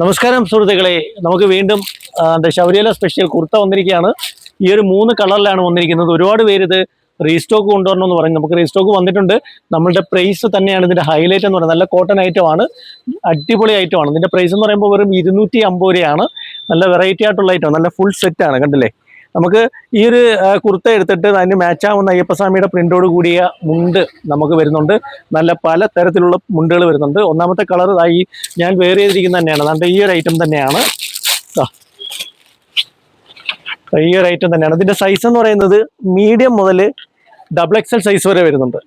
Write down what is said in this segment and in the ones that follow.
നമസ്കാരം സുഹൃത്തുക്കളെ. നമുക്ക് വീണ്ടും എന്താ ശബരിമല സ്പെഷ്യൽ കുർത്ത വന്നിരിക്കുകയാണ്. ഈ ഒരു മൂന്ന് കളറിലാണ് വന്നിരിക്കുന്നത്. ഒരുപാട് പേര് ഇത് റീസ്റ്റോക്ക് കൊണ്ടുവരണം എന്ന് പറഞ്ഞു. നമുക്ക് റീസ്റ്റോക്ക് വന്നിട്ടുണ്ട്. നമ്മളുടെ പ്രൈസ് തന്നെയാണ് ഇതിന്റെ ഹൈലൈറ്റ് എന്ന് പറയുന്നത്. നല്ല കോട്ടൺ ഐറ്റം ആണ്. അടിപൊളി ഐറ്റം ആണ്. ഇതിന്റെ പ്രൈസ് എന്ന് പറയുമ്പോൾ വെറും ഇരുന്നൂറ്റി അമ്പത് രൂപയാണ്. നല്ല വെറൈറ്റി ആയിട്ടുള്ള ഐറ്റം നല്ല ഫുൾ സെറ്റ് ആണ്. കണ്ടില്ലേ? നമുക്ക് ഈ ഒരു കുർത്ത എടുത്തിട്ട് അതിന് മാച്ച് ആവുന്ന അയ്യപ്പസ്വാമിയുടെ പ്രിന്റോട് കൂടിയ മുണ്ട് നമുക്ക് വരുന്നുണ്ട്. നല്ല പല തരത്തിലുള്ള മുണ്ടുകൾ വരുന്നുണ്ട്. ഒന്നാമത്തെ കളർ ഈ ഞാൻ വേറെ ചെയ്തിരിക്കുന്ന തന്നെയാണ്. അതുകൊണ്ട് ഈ ഒരു ഐറ്റം തന്നെയാണ്. ഈ ഒരു ഐറ്റം തന്നെയാണ്. ഇതിന്റെ സൈസ് എന്ന് പറയുന്നത് മീഡിയം മുതൽ ഡബിൾ എക്സൽ സൈസ് വരെ വരുന്നുണ്ട്.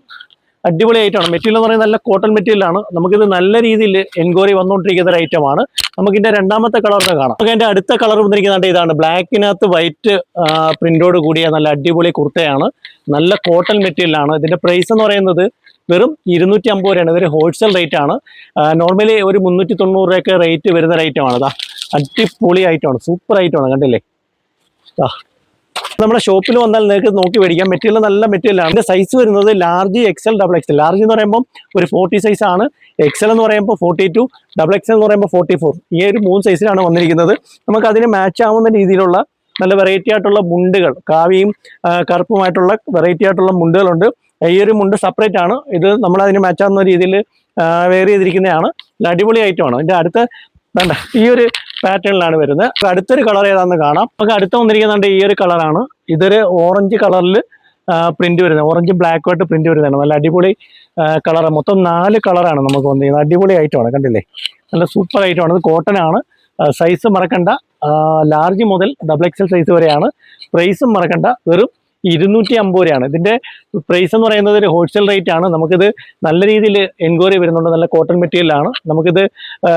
അടിപൊളി ഐറ്റമാണ് മെറ്റീരിയൽ എന്ന് പറയുന്നത് നല്ല കോട്ടൺ മെറ്റീരിയലാണ് നമുക്കിത് നല്ല രീതിയിൽ എൻക്വയറി വന്നുകൊണ്ടിരിക്കുന്ന ഒരു ഐറ്റമാണ് നമുക്ക് ഇതിന്റെ രണ്ടാമത്തെ കളറിന് കാണാം. നമുക്ക് എന്റെ അടുത്ത കളർ വന്നിരിക്കുന്നത് ഇതാണ്. ബ്ലാക്കിനകത്ത് വൈറ്റ് പ്രിന്റോട് കൂടിയ നല്ല അടിപൊളി കുർത്തയാണ്. നല്ല കോട്ടൺ മെറ്റീരിയലാണ് ഇതിന്റെ പ്രൈസ് എന്ന് പറയുന്നത് വെറും ഇരുന്നൂറ്റി അമ്പത് രൂപയാണ്. ഇതൊരു ഹോൾസെയിൽ റേറ്റ് ആണ്. നോർമലി ഒരു മുന്നൂറ്റി തൊണ്ണൂറ് രൂപയൊക്കെ റേറ്റ് വരുന്ന ഒരു ഐറ്റമാണ് അതാ അടിപൊളി ഐറ്റമാണ് സൂപ്പർ ഐറ്റമാണ് കണ്ടില്ലേ. നമ്മുടെ ഷോപ്പിൽ വന്നാൽ നിങ്ങൾക്ക് നോക്കി മേടിക്കാം. മെറ്റീരിയൽ നല്ല മെറ്റീരിയലാണ് ഇതിന്റെ സൈസ് വരുന്നത് large XL double XL large എന്ന് പറയുമ്പോൾ ഒരു ഫോർട്ടി സൈസ് ആണ്. എക്സൽ എന്ന് പറയുമ്പോൾ ഫോർട്ടി ടു ഡബിൾ എക്സൽ എന്ന് പറയുമ്പോൾ ഫോർട്ടി ഫോർ ഈ ഒരു മൂന്ന് സൈസിലാണ് വന്നിരിക്കുന്നത്. നമുക്ക് അതിന് മാച്ച് ആവുന്ന രീതിയിലുള്ള നല്ല വെറൈറ്റി ആയിട്ടുള്ള മുണ്ടുകൾ കാവിയും കറുപ്പുമായിട്ടുള്ള വെറൈറ്റി ആയിട്ടുള്ള മുണ്ടുകളുണ്ട്. ഈ ഒരു മുണ്ട് സെപ്പറേറ്റ് ആണ്. ഇത് നമ്മൾ അതിന് മാച്ച് ആവുന്ന രീതിയിൽ വേറെ ചെയ്തിരിക്കുന്നതാണ്. അടിപൊളി ഐറ്റമാണ് ഇതിന്റെ അടുത്ത വേണ്ട. ഈ ഒരു പാറ്റേണിലാണ് വരുന്നത്. അടുത്തൊരു കളർ ഏതാണെന്ന് കാണാം. നമുക്ക് അടുത്ത വന്നിരിക്കുന്നുണ്ട് ഈ ഒരു കളറാണ്. ഇതൊരു ഓറഞ്ച് കളറിൽ പ്രിന്റ് വരുന്നത്. ഓറഞ്ച് ബ്ലാക്ക് ആയിട്ട് പ്രിന്റ് വരുന്നതാണ്. നല്ല അടിപൊളി കളർ. മൊത്തം നാല് കളറാണ് നമുക്ക് വന്നിരിക്കുന്നത്. അടിപൊളി ഐറ്റമാണ് കണ്ടില്ലേ? നല്ല സൂപ്പർ ഐറ്റമാണ് ഇത് കോട്ടൺ ആണ്. സൈസ് മറക്കണ്ട. ലാർജ് മുതൽ ഡബിൾ എക്സൽ സൈസ് വരെയാണ്. പ്രൈസും മറക്കണ്ട. വെറും ഇരുന്നൂറ്റി അമ്പത് രൂപയാണ്. ഇതിന്റെ പ്രൈസ് എന്ന് പറയുന്നത് ഒരു ഹോൾസെയിൽ റേറ്റ് ആണ്. നമുക്കിത് നല്ല രീതിയിൽ എൻക്വയറി വരുന്നുണ്ട്. നല്ല കോട്ടൺ മെറ്റീരിയലാണ് നമുക്കിത്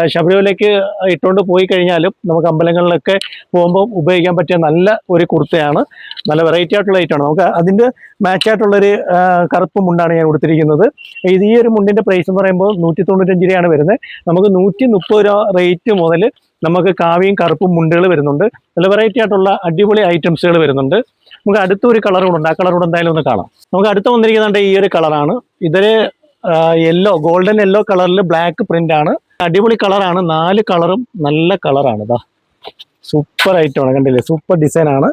ശബരിമലയ്ക്ക് ഇട്ടുകൊണ്ട് പോയി കഴിഞ്ഞാലും നമുക്ക് അമ്പലങ്ങളിലൊക്കെ പോകുമ്പോൾ ഉപയോഗിക്കാൻ പറ്റിയ നല്ല ഒരു കുർത്തയാണ്. നല്ല വെറൈറ്റി ആയിട്ടുള്ള ഐറ്റമാണ് നമുക്ക് അതിന്റെ മാച്ച് ആയിട്ടുള്ളൊരു ആ, കറുപ്പ് മുണ്ടാണ് ഞാൻ കൊടുത്തിരിക്കുന്നത്. ഇത് ഈ ഒരു മുണ്ടിന്റെ പ്രൈസ് എന്ന് പറയുമ്പോൾ നൂറ്റി തൊണ്ണൂറ്റഞ്ച് രൂപയാണ് വരുന്നത്. നമുക്ക് നൂറ്റി മുപ്പത് രൂപ റേറ്റ് മുതൽ നമുക്ക് കാവിയും കറുപ്പും മുണ്ടുകൾ വരുന്നുണ്ട്. നല്ല വെറൈറ്റി ആയിട്ടുള്ള അടിപൊളി ഐറ്റംസുകൾ വരുന്നുണ്ട്. നമുക്ക് അടുത്ത ഒരു കളർ കൂടെ ഉണ്ട്. ആ കളർ കൂടെ എന്തായാലും ഒന്ന് കാണാം. നമുക്ക് അടുത്ത വന്നിരിക്കുന്നുണ്ട് ഈ ഒരു കളറാണ് ഇതൊരു യെല്ലോ ഗോൾഡൻ യെല്ലോ കളറിൽ ബ്ലാക്ക് പ്രിന്റ് ആണ്. അടിപൊളി കളറാണ് നാല് കളറും നല്ല കളറാണ് ഇതാ സൂപ്പർ ഐറ്റമാണ് കണ്ടില്ലേ? സൂപ്പർ ഡിസൈൻ ആണ്.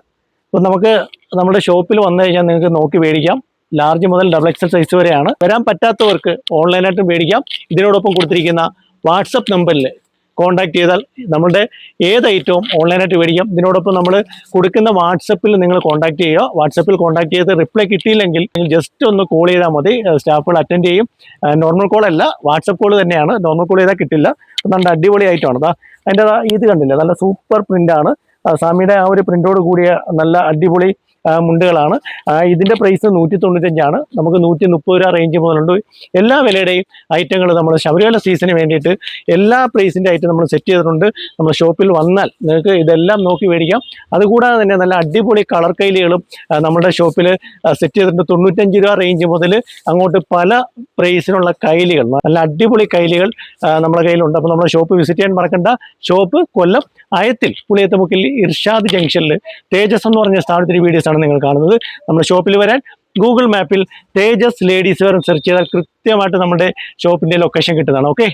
ഇപ്പം നമുക്ക് നമ്മുടെ ഷോപ്പിൽ വന്നു കഴിഞ്ഞാൽ നിങ്ങൾക്ക് നോക്കി മേടിക്കാം. ലാർജ് മുതൽ ഡബിൾ എക്സൽ സൈസ് വരെയാണ്. വരാൻ പറ്റാത്തവർക്ക് ഓൺലൈനായിട്ട് മേടിക്കാം. ഇതിനോടൊപ്പം കൊടുത്തിരിക്കുന്ന വാട്സപ്പ് നമ്പറിൽ കോൺടാക്ട് ചെയ്താൽ നമ്മുടെ ഏത് ഐറ്റവും ഓൺലൈനായിട്ട് മേടിക്കാം. ഇതിനോടൊപ്പം നമ്മൾ കൊടുക്കുന്ന വാട്സപ്പിൽ നിങ്ങൾ കോൺടാക്ട് ചെയ്യുക. വാട്സപ്പിൽ കോൺടാക്ട് ചെയ്ത് റിപ്ലൈ കിട്ടിയില്ലെങ്കിൽ നിങ്ങൾ ജസ്റ്റ് ഒന്ന് കോൾ ചെയ്താൽ മതി. സ്റ്റാഫുകൾ അറ്റൻഡ് ചെയ്യും. നോർമൽ കോൾ അല്ല വാട്സപ്പ് കോൾ തന്നെയാണ്. നോർമൽ കോൾ ചെയ്താൽ കിട്ടില്ല. നല്ല അടിപൊളി ഐറ്റമാണ് ദാ അതിന്റെ ഇത് കണ്ടില്ല? നല്ല സൂപ്പർ പ്രിന്റാണ് സ്വാമിയുടെ ആ ഒരു പ്രിന്റോട് കൂടിയ നല്ല അടിപൊളി മുണ്ടുകളാണ്. ഇതിന്റെ പ്രൈസ് നൂറ്റി തൊണ്ണൂറ്റഞ്ചാണ് നമുക്ക് നൂറ്റി മുപ്പത് രൂപ റേഞ്ച് മുതലുണ്ട്. എല്ലാ വിലയുടെയും ഐറ്റങ്ങൾ നമ്മൾ ശബരിമല സീസണിന് വേണ്ടിയിട്ട് എല്ലാ പ്രൈസിന്റെ ഐറ്റം നമ്മൾ സെറ്റ് ചെയ്തിട്ടുണ്ട്. നമ്മുടെ ഷോപ്പിൽ വന്നാൽ നിങ്ങൾക്ക് ഇതെല്ലാം നോക്കി മേടിക്കാം. അതുകൂടാതെ തന്നെ നല്ല അടിപൊളി കളർ കൈലികളും നമ്മുടെ ഷോപ്പിൽ സെറ്റ് ചെയ്തിട്ടുണ്ട്. തൊണ്ണൂറ്റഞ്ച് രൂപ റേഞ്ച് മുതൽ അങ്ങോട്ട് പല പ്രൈസിനുള്ള കൈലികൾ നല്ല അടിപൊളി കൈലികൾ നമ്മുടെ കയ്യിലുണ്ട്. അപ്പോൾ നമ്മുടെ ഷോപ്പ് വിസിറ്റ് ചെയ്യാൻ മറക്കണ്ട. ഷോപ്പ് കൊല്ലം അയത്തിൽ പുളിയത്തുമുക്കിൽ ഇർഷാദ് ജംഗ്ഷനിൽ തേജസ് എന്ന് പറഞ്ഞ സ്ഥാപനത്തിന്റെ വീഡിയോസ് ആണ് നിങ്ങൾ കാണുന്നത്. നമ്മുടെ ഷോപ്പിൽ വരാൻ ഗൂഗിൾ മാപ്പിൽ തേജസ് ലേഡീസ് വെയർ സെർച്ച് ചെയ്താൽ കൃത്യമായിട്ട് നമ്മുടെ ഷോപ്പിന്റെ ലൊക്കേഷൻ കിട്ടുന്നതാണ്. ഓക്കെ